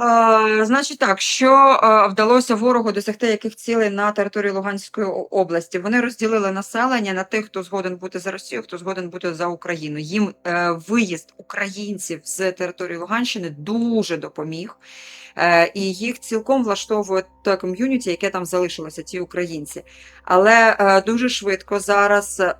Е, значить так, що е, вдалося ворогу досягти яких цілей на території Луганської області? Вони розділили населення на тих, хто згоден бути за Росію, хто згоден бути за Україну. Їм е, виїзд українців з території Луганщини дуже допоміг. Е, і їх цілком влаштовує те ком'юніті, яке там залишилося, ті українці. Але е, дуже швидко зараз, е,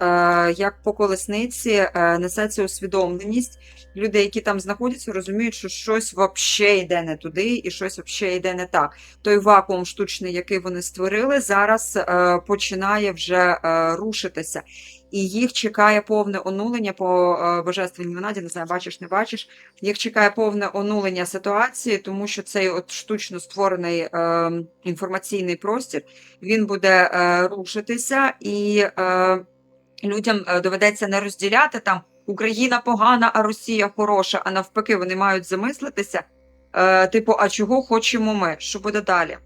як по колесниці, несеться усвідомленість. Люди, які там знаходяться, розуміють, що щось вообще йде не туди, і щось вообще йде не так. Той вакуум штучний, який вони створили, зараз починає вже рушитися. І їх чекає повне онулення по е, божественній монаді, не знаю, бачиш, не бачиш. Їх чекає повне онулення ситуації, тому що цей от штучно створений е, інформаційний простір він буде е, рушитися, і е, людям е, доведеться не розділяти там Україна погана, а Росія хороша. А навпаки, вони мають замислитися. Е, типу, а чого хочемо ми? Що буде далі?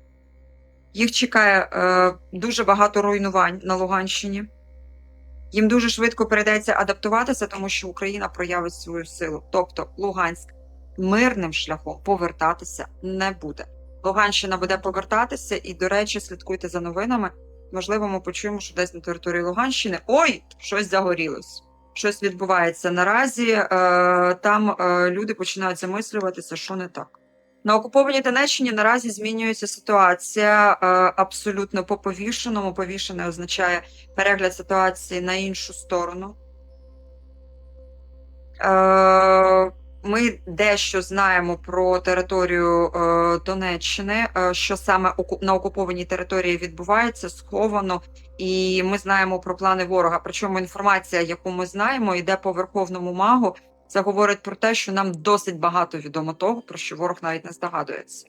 Їх чекає е, дуже багато руйнувань на Луганщині. Їм дуже швидко перейдеться адаптуватися, тому що Україна проявить свою силу. Тобто Луганськ мирним шляхом повертатися не буде. Луганщина буде повертатися, і, до речі, слідкуйте за новинами. Можливо, ми почуємо, що десь на території Луганщини ой, щось загорілось. Щось відбувається наразі. Е, там е, люди починають замислюватися, що не так. На окупованій Донеччині наразі змінюється ситуація е, абсолютно по повішеному. Повішене означає перегляд ситуації на іншу сторону. Е, Ми дещо знаємо про територію е, Донеччини, що саме на окупованій території відбувається, сховано, і ми знаємо про плани ворога. Причому інформація, яку ми знаємо, йде по верховному магу. Це говорить про те, що нам досить багато відомо того, про що ворог навіть не здогадується.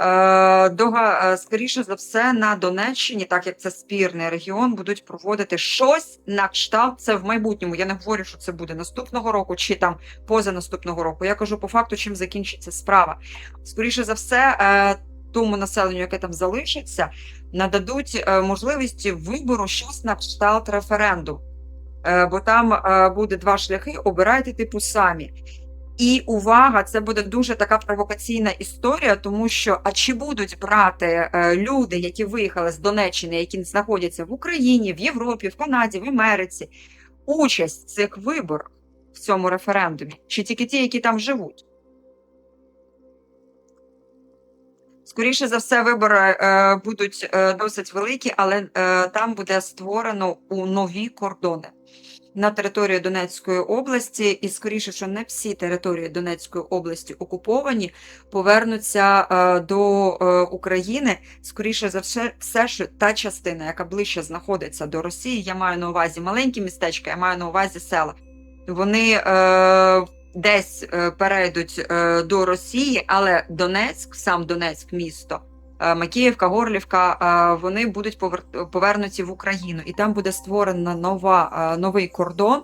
Е, дога, е, скоріше за все, на Донеччині, так як це спірний регіон, будуть проводити щось на кшталт. Це в майбутньому. Я не говорю, що це буде наступного року чи там поза наступного року. Я кажу по факту, чим закінчиться справа. Скоріше за все, е, тому населенню, яке там залишиться, нададуть можливість вибору щось на кшталт референдум. Е, Бо там е, буде два шляхи, обирайте типу самі. І увага, це буде дуже така провокаційна історія, тому що а чи будуть брати е, люди, які виїхали з Донеччини, які знаходяться в Україні, в Європі, в Канаді, в Америці, участь в цих виборах в цьому референдумі, чи тільки ті, які там живуть? Скоріше за все, вибори е, будуть е, досить великі, але е, там буде створено у нові кордони на території Донецької області, і скоріше, що не всі території Донецької області окуповані, повернуться е, до е, України. Скоріше за все, все, що та частина, яка ближче знаходиться до Росії, я маю на увазі маленькі містечка, я маю на увазі села. Вони е, десь е, перейдуть е, до Росії, але Донецьк, сам Донецьк, місто. е, Макіївка, Горлівка, вони будуть повернуті в Україну, і там буде створена нова новий кордон.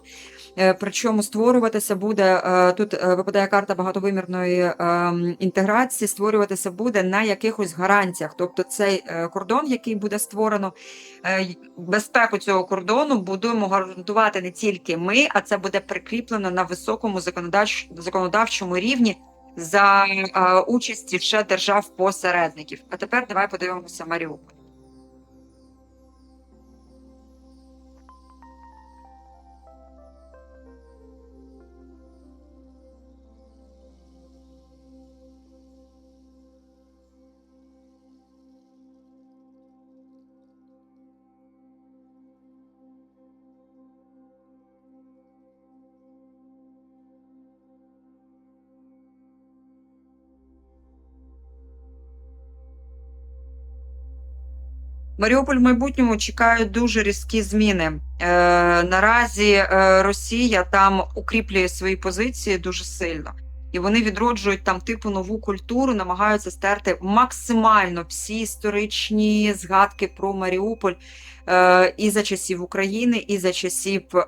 Е, Причому створюватися буде е, тут е, випадає карта багатовимірної ем, інтеграції. Створюватися буде на якихось гарантіях. Тобто, цей кордон, який буде створено, безпеку цього кордону будемо гарантувати не тільки ми, а це буде прикріплено на високому законодавчому рівні за участі ще держав-посередників. А тепер давай подивимося Маріуполь. Маріуполь в майбутньому чекають дуже різкі зміни. Е, наразі е, Росія там укріплює свої позиції дуже сильно, і вони відроджують там типу нову культуру, намагаються стерти максимально всі історичні згадки про Маріуполь е, і за часів України, і за часів е,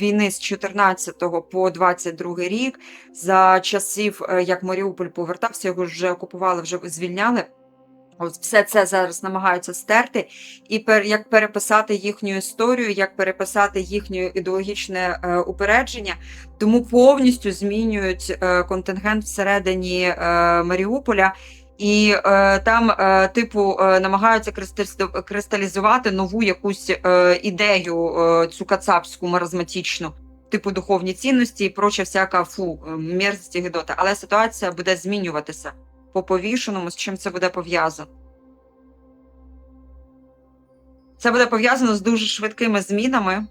війни з 14 по 22 рік, за часів, е, як Маріуполь повертався, його вже окупували, вже звільняли. Ось все це зараз намагаються стерти, і пер, як переписати їхню історію, як переписати їхнє ідеологічне е, упередження, тому повністю змінюють е, контингент всередині е, Маріуполя. І е, там, е, типу, е, намагаються кристалізу- кристалізувати нову якусь е, ідею е, цю кацапську маразматичну, типу духовні цінності і проча всяка фу, е, і гидота. Але ситуація буде змінюватися по повішеному, з чим це буде пов'язано. Це буде пов'язано з дуже швидкими змінами.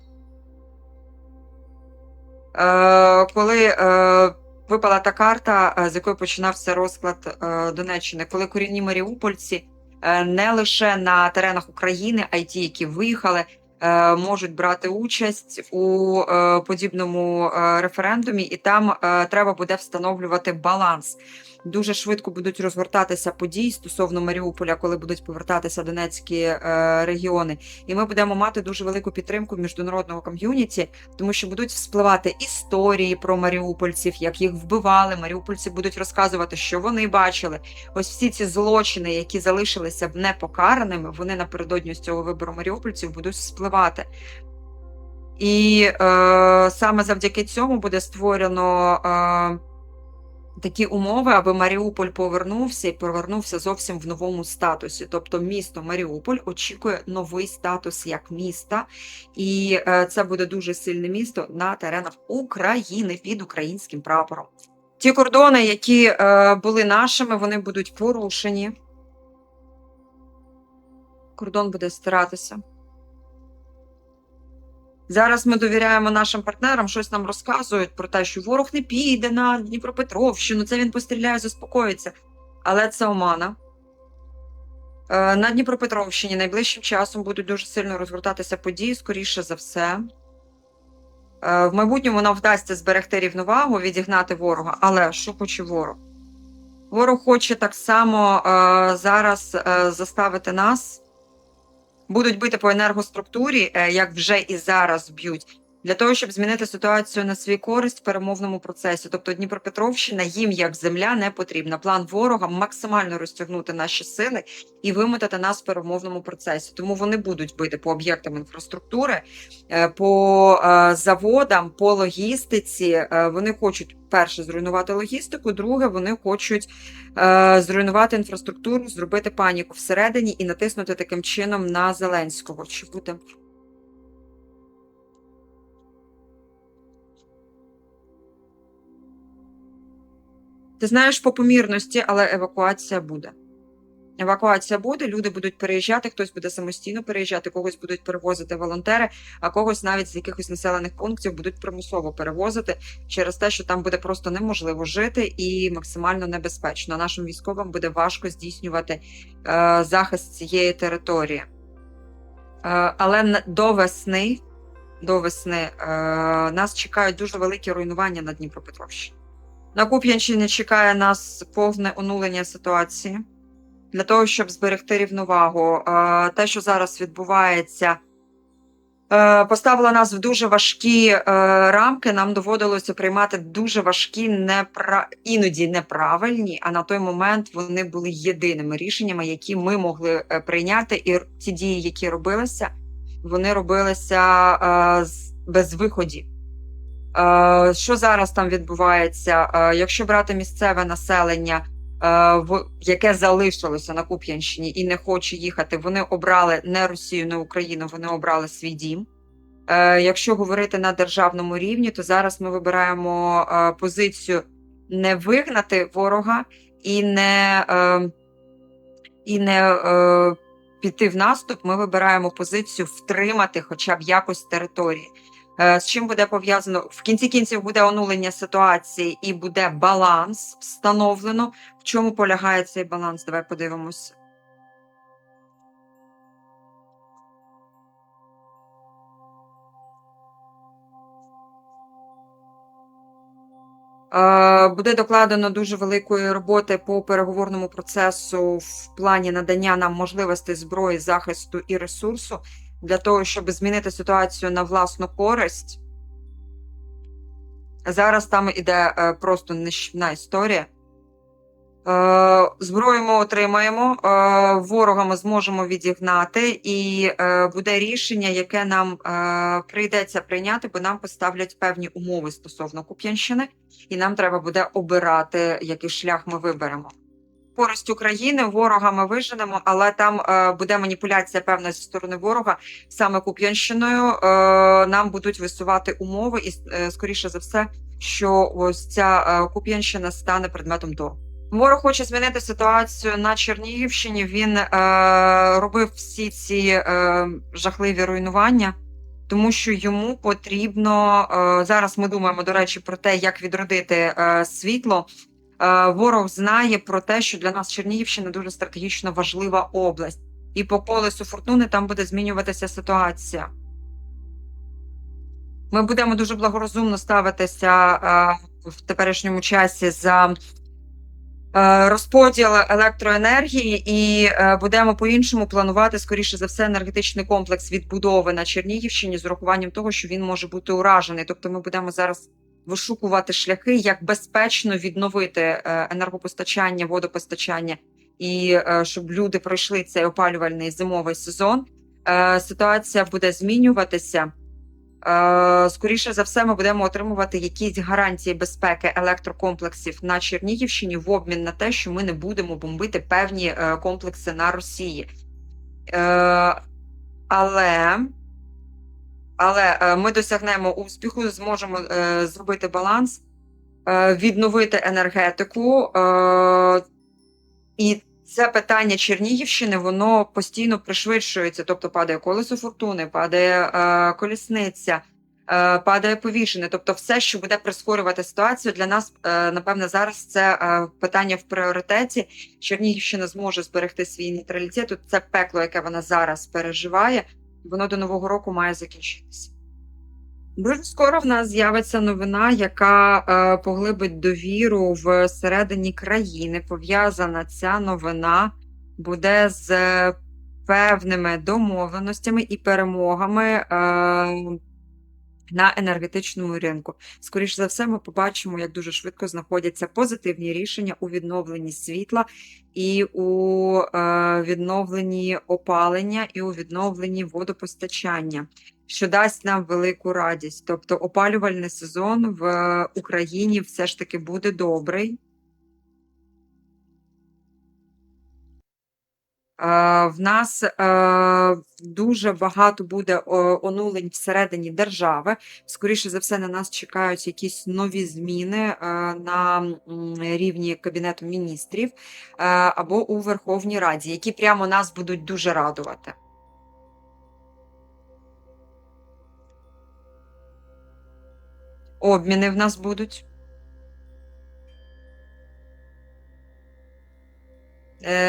Е, коли е, випала та карта, е, з якої починався розклад е, Донеччини, коли корінні маріупольці е, не лише на теренах України, а й ті, які виїхали, е, можуть брати участь у е, подібному е, референдумі, і там е, треба буде встановлювати баланс. Дуже швидко будуть розгортатися події стосовно Маріуполя, коли будуть повертатися донецькі е, регіони. І ми будемо мати дуже велику підтримку міжнародного ком'юніті, тому що будуть вспливати історії про маріупольців, як їх вбивали. Маріупольці будуть розказувати, що вони бачили. Ось всі ці злочини, які залишилися непокараними, вони напередодні з цього вибору маріупольців будуть вспливати. І е, саме завдяки цьому буде створено. Е, такі умови, аби Маріуполь повернувся і повернувся зовсім в новому статусі. Тобто, місто Маріуполь очікує новий статус як міста, і е, це буде дуже сильне місто на теренах України під українським прапором. Ті кордони, які е, були нашими, вони будуть порушені. Кордон буде стиратися. Зараз ми довіряємо нашим партнерам, щось нам розказують про те, що ворог не піде на Дніпропетровщину, це він постріляє, заспокоїться. Але це омана. Е, На Дніпропетровщині найближчим часом будуть дуже сильно розгортатися події, скоріше за все. Е, В майбутньому нам вдасться зберегти рівновагу, відігнати ворога. Але що хоче ворог? Ворог хоче так само е, зараз заставити нас будуть бити по енергоструктурі, е, як вже і зараз б'ють, для того, щоб змінити ситуацію на свій користь в перемовному процесі. Тобто Дніпропетровщина їм як земля не потрібна. План ворога максимально розтягнути наші сили і вимотати нас в перемовному процесі. Тому вони будуть бити по об'єктам інфраструктури, е, по е, заводам, по логістиці. Е, Вони хочуть перше зруйнувати логістику, друге, вони хочуть е, зруйнувати інфраструктуру, зробити паніку всередині і натиснути таким чином на Зеленського. Чи буде? Ти знаєш по помірності, але евакуація буде. Евакуація буде, люди будуть переїжджати, хтось буде самостійно переїжджати, когось будуть перевозити волонтери, а когось навіть з якихось населених пунктів будуть примусово перевозити через те, що там буде просто неможливо жити і максимально небезпечно. Нашим військовим буде важко здійснювати е, захист цієї території. Е, але до весни, до весни е, нас чекають дуже великі руйнування на Дніпропетровщині. На Куп'янщині чекає нас повне онулення ситуації для того, щоб зберегти рівновагу. Те, що зараз відбувається, е, поставило нас в дуже важкі е, рамки. Нам доводилося приймати дуже важкі, непра... іноді неправильні, а на той момент вони були єдиними рішеннями, які ми могли е, прийняти. І ті дії, які робилися, вони робилися без виходів. Е, Що зараз там відбувається? Е, Якщо брати місцеве населення, е, яке залишилося на Куп'янщині і не хоче їхати, вони обрали не Росію, не Україну, вони обрали свій дім. Якщо говорити на державному рівні, то зараз ми вибираємо позицію не вигнати ворога і не, і не піти в наступ. Ми вибираємо позицію втримати хоча б якось території. Е, З чим буде пов'язано в кінці кінців буде онулення ситуації і буде баланс встановлено. В чому полягає цей баланс? Давай подивимося. Е, Буде докладено дуже великої роботи по переговорному процесу в плані надання нам можливостей зброї, захисту і ресурсу для того, щоб змінити ситуацію на власну користь. Зараз там іде е, просто нищівна історія. Е, Зброю ми отримаємо, е, ворога ми зможемо відігнати, і е, буде рішення, яке нам е, прийдеться прийняти, бо нам поставлять певні умови стосовно Куп'янщини, і нам треба буде обирати, який шлях ми виберемо. Користь України ворога ми виженемо, але там е, буде маніпуляція певна зі сторони ворога саме Куп'янщиною. Е, нам будуть висувати умови, і е, скоріше за все, що ось ця е, Куп'янщина стане предметом торгу. Ворог хоче змінити ситуацію на Чернігівщині. Він е, робив всі ці е, жахливі руйнування, тому що йому потрібно е, зараз. Ми думаємо, до речі, про те, як відродити е, світло. Е, ворог знає про те, що для нас Чернігівщина дуже стратегічно важлива область, і по колесу фортуни там буде змінюватися ситуація. Ми будемо дуже благорозумно ставитися е, в теперішньому часі за е, розподіл електроенергії, і будемо по-іншому планувати, скоріше за все, енергетичний комплекс відбудови на Чернігівщині з урахуванням того, що він може бути уражений. Тобто, ми будемо зараз вишукувати шляхи, як безпечно відновити е, енергопостачання, водопостачання, і е, щоб люди пройшли цей опалювальний зимовий сезон. Е, Ситуація буде змінюватися. Скоріше за все, ми будемо отримувати якісь гарантії безпеки електрокомплексів на Чернігівщині в обмін на те, що ми не будемо бомбити певні комплекси на Росії. Але але е, ми досягнемо успіху, зможемо е, зробити баланс, е, відновити енергетику. І це питання Чернігівщини, воно постійно пришвидшується. Тобто падає колесо фортуни, падає колісниця, падає повішене. Тобто, все, що буде прискорювати ситуацію, для нас, напевне, зараз це питання в пріоритеті. Чернігівщина зможе зберегти свій нейтралітет. Тут це пекло, яке вона зараз переживає воно до нового року має закінчитися. Дуже скоро в нас з'явиться новина, яка е, поглибить довіру всередині країни. Пов'язана ця новина буде з певними домовленостями і перемогами е, на енергетичному ринку. Скоріше за все, ми побачимо, як дуже швидко знаходяться позитивні рішення у відновленні світла і у е, відновленні опалення, і у відновленні водопостачання, що дасть нам велику радість. Тобто, опалювальний сезон в Україні все ж таки буде добрий. В нас е, дуже багато буде онулень всередині держави. Скоріше за все, на нас чекають якісь нові зміни е, на рівні Кабінету міністрів е, або у Верховній Раді, які прямо нас будуть дуже радувати. Обміни в нас будуть.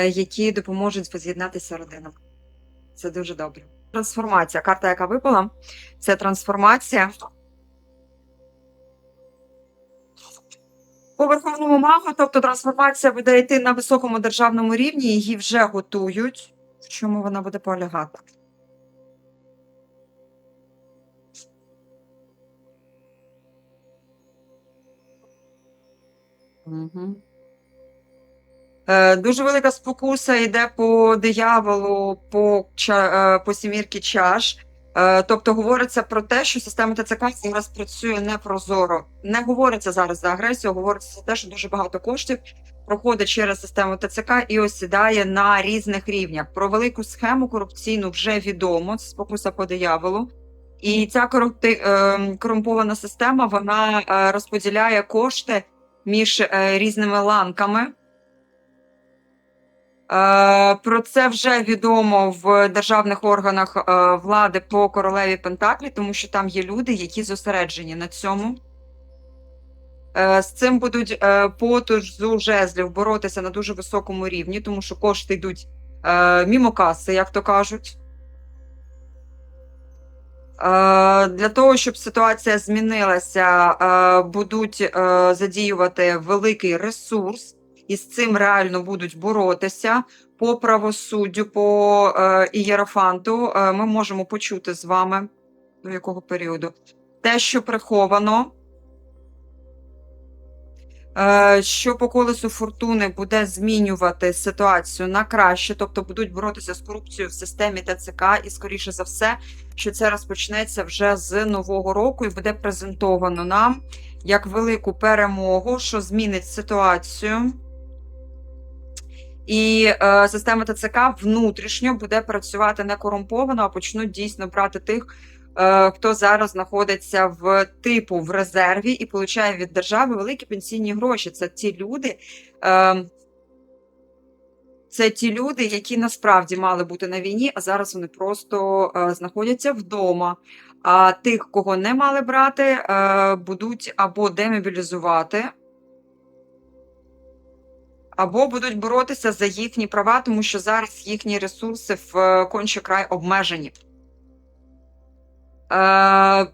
Які допоможуть воз'єднатися родинам. Це дуже добре. Трансформація. Карта, яка випала, це трансформація. По верховному магу, тобто трансформація буде йти на високому державному рівні, її вже готують. В чому вона буде полягати? Угу. Е, Дуже велика спокуса йде по дияволу, по, е, по сімірки чаш. Е, Тобто говориться про те, що система ТЦК зараз працює непрозоро. Не говориться зараз за агресію, говориться за те, що дуже багато коштів проходить через систему ТЦК і осідає на різних рівнях. Про велику схему корупційну вже відомо. Це спокуса по дияволу. І ця корумпована система вона розподіляє кошти між різними ланками. Е, Про це вже відомо в державних органах е, влади по королеві Пентаклі, тому що там є люди, які зосереджені на цьому. Е, З цим будуть е, по тужзу жезлів боротися на дуже високому рівні, тому що кошти йдуть мімо каси, як то кажуть. Для того, щоб ситуація змінилася, будуть задіювати великий ресурс і з цим реально будуть боротися по правосуддю, по е, ієрофанту. Е, ми можемо почути з вами до якого періоду те, що приховано. е, що по колесу фортуни буде змінювати ситуацію на краще, тобто будуть боротися з корупцією в системі ТЦК, і скоріше за все, що це розпочнеться вже з нового року і буде презентовано нам як велику перемогу, що змінить ситуацію. І е, система ТЦК внутрішньо буде працювати не корумповано, а почнуть дійсно брати тих, е, хто зараз знаходиться в типу в резерві і получає від держави великі пенсійні гроші. Це ті люди. Е, це ті люди, які насправді мали бути на війні, а зараз вони просто е, знаходяться вдома. А тих, кого не мали брати, е, будуть або демобілізувати, або будуть боротися за їхні права, тому що зараз їхні ресурси в е, конче край обмежені. Е,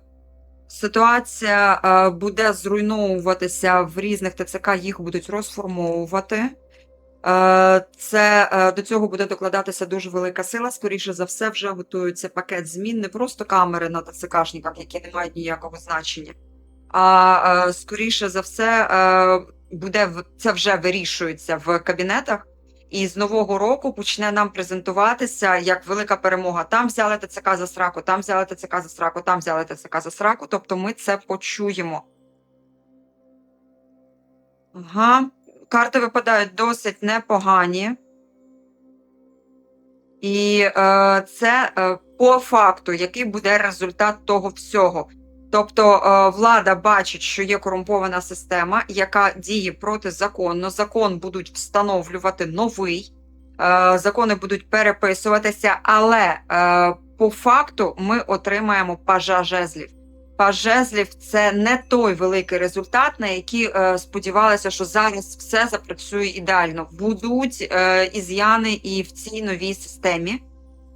ситуація е, буде зруйновуватися в різних ТЦК, їх будуть розформовувати. Е, Це е, до цього буде докладатися дуже велика сила. Скоріше за все, вже готується пакет змін, не просто камери на ТЦКшниках, які не мають ніякого значення. А е, скоріше за все, е, буде це вже вирішується в кабінетах. І з нового року почне нам презентуватися як велика перемога. Там взяли ТЦК за сраку, там взяли ТЦК за сраку, там взяли ТЦК за сраку. Тобто ми це почуємо. Ага. Карти випадають досить непогані. І е, це е, по факту, який буде результат того всього. Тобто е, влада бачить, що є корумпована система, яка діє протизаконно. Закон будуть встановлювати новий, е, закони будуть переписуватися, але е, по факту ми отримаємо пажа жезлів. Паж жезлів це не той великий результат, на який сподівалися, що зараз все запрацює ідеально. Будуть із'яни і в цій новій системі.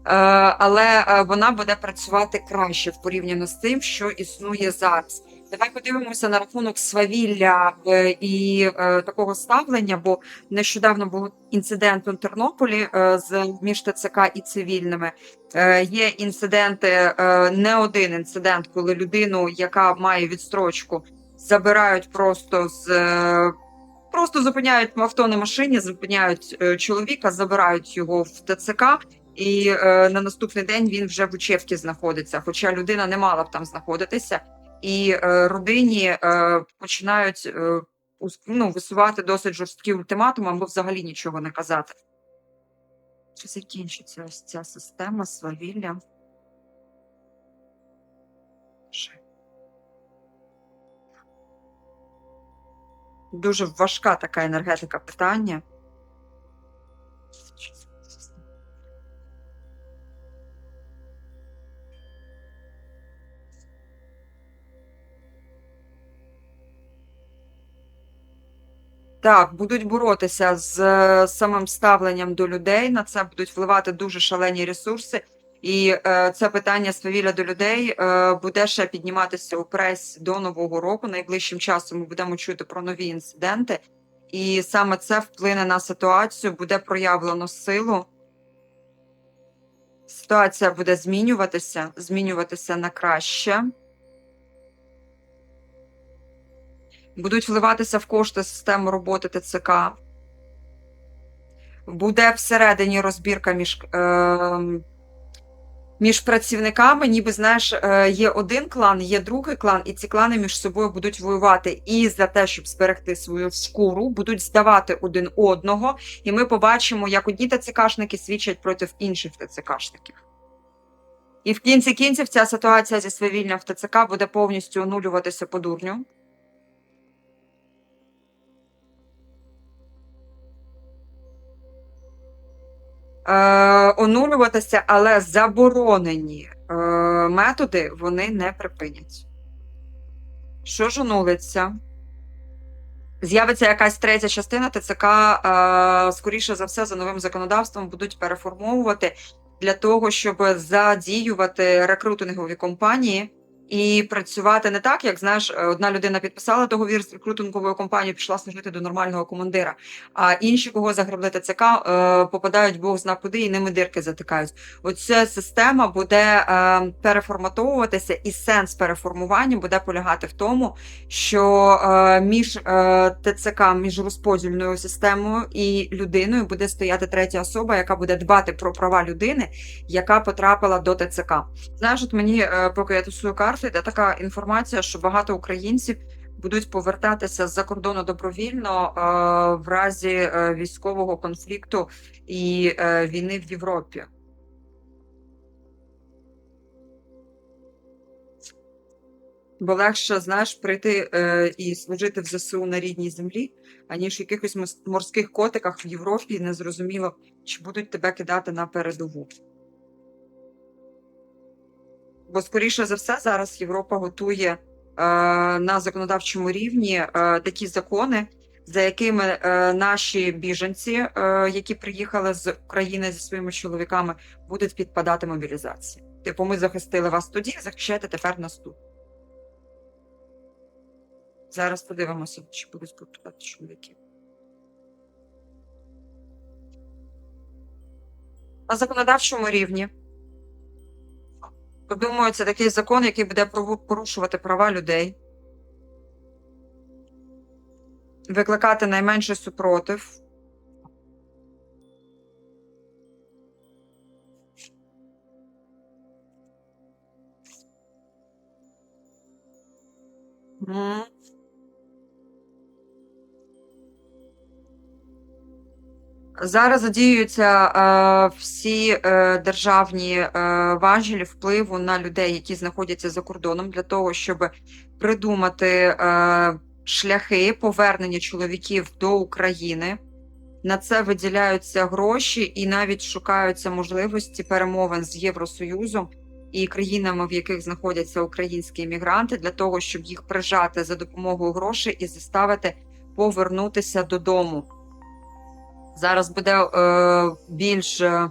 Е, але е, вона буде працювати краще в порівняно з тим, що існує зараз. Давай подивимося на рахунок свавілля е, і такого ставлення, бо нещодавно був інцидент у Тернополі з між ТЦК і цивільними. Є інциденти, не один інцидент, коли людину, яка має відстрочку, забирають просто з. Просто зупиняють авто на машині, зупиняють чоловіка, забирають його в ТЦК, і е, на наступний день він вже в Учевці знаходиться. Хоча людина не мала б там знаходитися, і е, родині е, починають е, ну, висувати досить жорсткі ультиматуми, або взагалі нічого не казати. Чи закінчиться ось ця система свавілля? Дуже важка така енергетика питання. Так, будуть боротися з е, самим ставленням до людей. На це будуть впливати дуже шалені ресурси. І е, це питання свавілля до людей е, буде ще підніматися у пресі до нового року. Найближчим часом ми будемо чути про нові інциденти, і саме це вплине на ситуацію, буде проявлено силу. Ситуація буде змінюватися, змінюватися на краще. Будуть вливатися в кошти систему роботи ТЦК. Буде всередині розбірка між, е, між працівниками, ніби знаєш, е, є один клан, є другий клан, і ці клани між собою будуть воювати і за те, щоб зберегти свою шкуру, будуть здавати один одного, і ми побачимо, як одні ТЦКшники свідчать проти інших ТЦКшників. І в кінці кінців ця ситуація зі свавіллям в ТЦК буде повністю онулюватися по дурню. Онулюватися, але заборонені е, методи вони не припинять. Що ж онулиться? З'явиться якась третя частина ТЦК, е, скоріше за все, за новим законодавством будуть переформовувати для того, щоб задіювати рекрутингові компанії і працювати не так, як знаєш, е, одна людина підписала договір з рекрутинговою компанією, пішла служити до нормального командира. А інші, кого загребли ТЦК, е, попадають Бог зна куди і ними дирки затикають. Оця система буде е, переформатовуватися, і сенс переформування буде полягати в тому, що між ТЦК, між розподільною системою і людиною буде стояти третя особа, яка буде дбати про права людини, яка потрапила до ТЦК. Знаєш, от мені, поки я тусую карти, йде така інформація, що багато українців будуть повертатися з-за кордону добровільно е, в разі е, військового конфлікту і е, війни в Європі. Бо легше, знаєш, прийти е, і служити в ЗСУ на рідній землі, аніж в якихось морських котиках в Європі, незрозуміло, чи будуть тебе кидати на передову. Бо, скоріше за все, зараз Європа готує е, на законодавчому рівні е, такі закони, за якими е, наші біженці, е, які приїхали з України зі своїми чоловіками, будуть підпадати мобілізації. Типу, ми захистили вас тоді, захищайте тепер нас тут. Зараз подивимося, чи будуть підпадати чоловіки. На законодавчому рівні Думаю, це такий закон, який буде порушувати права людей, викликати найменший супротив. Мгм. Зараз задіюються е, всі е, державні е, важелі впливу на людей, які знаходяться за кордоном, для того, щоб придумати е, шляхи повернення чоловіків до України. На це виділяються гроші і навіть шукаються можливості перемовин з Євросоюзом і країнами, в яких знаходяться українські іммігранти, для того, щоб їх прижати за допомогою грошей і заставити повернутися додому. Зараз буде е, більш е,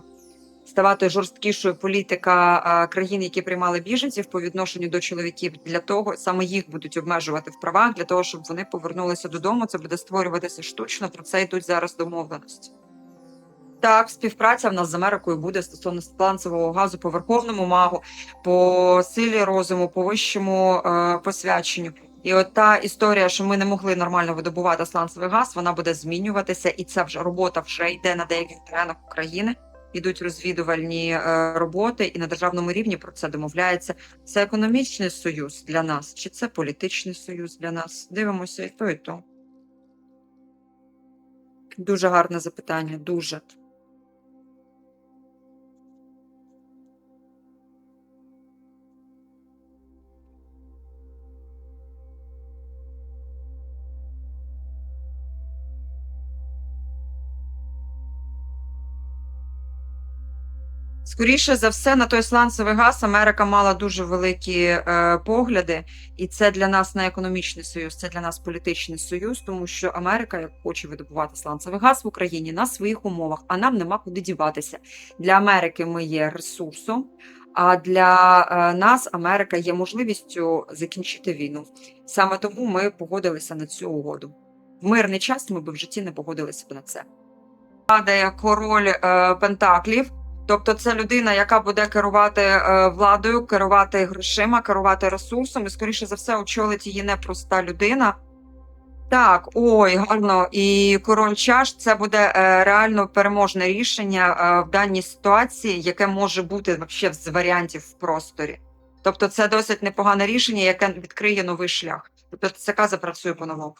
ставати жорсткішою політика е, країн, які приймали біженців по відношенню до чоловіків. Для того саме їх будуть обмежувати в правах для того, щоб вони повернулися додому. Це буде створюватися штучно. Про це йдуть зараз домовленості. Так, співпраця в нас з Америкою буде стосовно сланцевого газу по верховному магу, по силі розуму, по вищому е, посвяченню. І от та історія, що ми не могли нормально видобувати сланцевий газ, вона буде змінюватися, і це вже робота вже йде на деяких теренах України. Ідуть розвідувальні е, роботи, і на державному рівні про це домовляється. Це економічний союз для нас, чи це політичний союз для нас? Дивимося і то, і то. Дуже гарне запитання, дуже. Скоріше за все, на той сланцевий газ Америка мала дуже великі е, погляди, і це для нас не економічний союз, це для нас політичний союз, тому що Америка хоче видобувати сланцевий газ в Україні на своїх умовах, а нам нема куди діватися. Для Америки ми є ресурсом, а для е, нас Америка є можливістю закінчити війну. Саме тому ми погодилися на цю угоду. В мирний час ми б в житті не погодилися б на це. Падає король е, Пентаклів. Тобто це людина, яка буде керувати е, владою, керувати грошима, керувати ресурсом, і скоріше за все очолить її непроста людина. Так, ой, гарно. І король чаш це буде е, реально переможне рішення е, в даній ситуації, яке може бути вообще з варіантів в просторі. Тобто, це досить непогане рішення, яке відкриє новий шлях. Тобто ТЦК запрацює по-новому.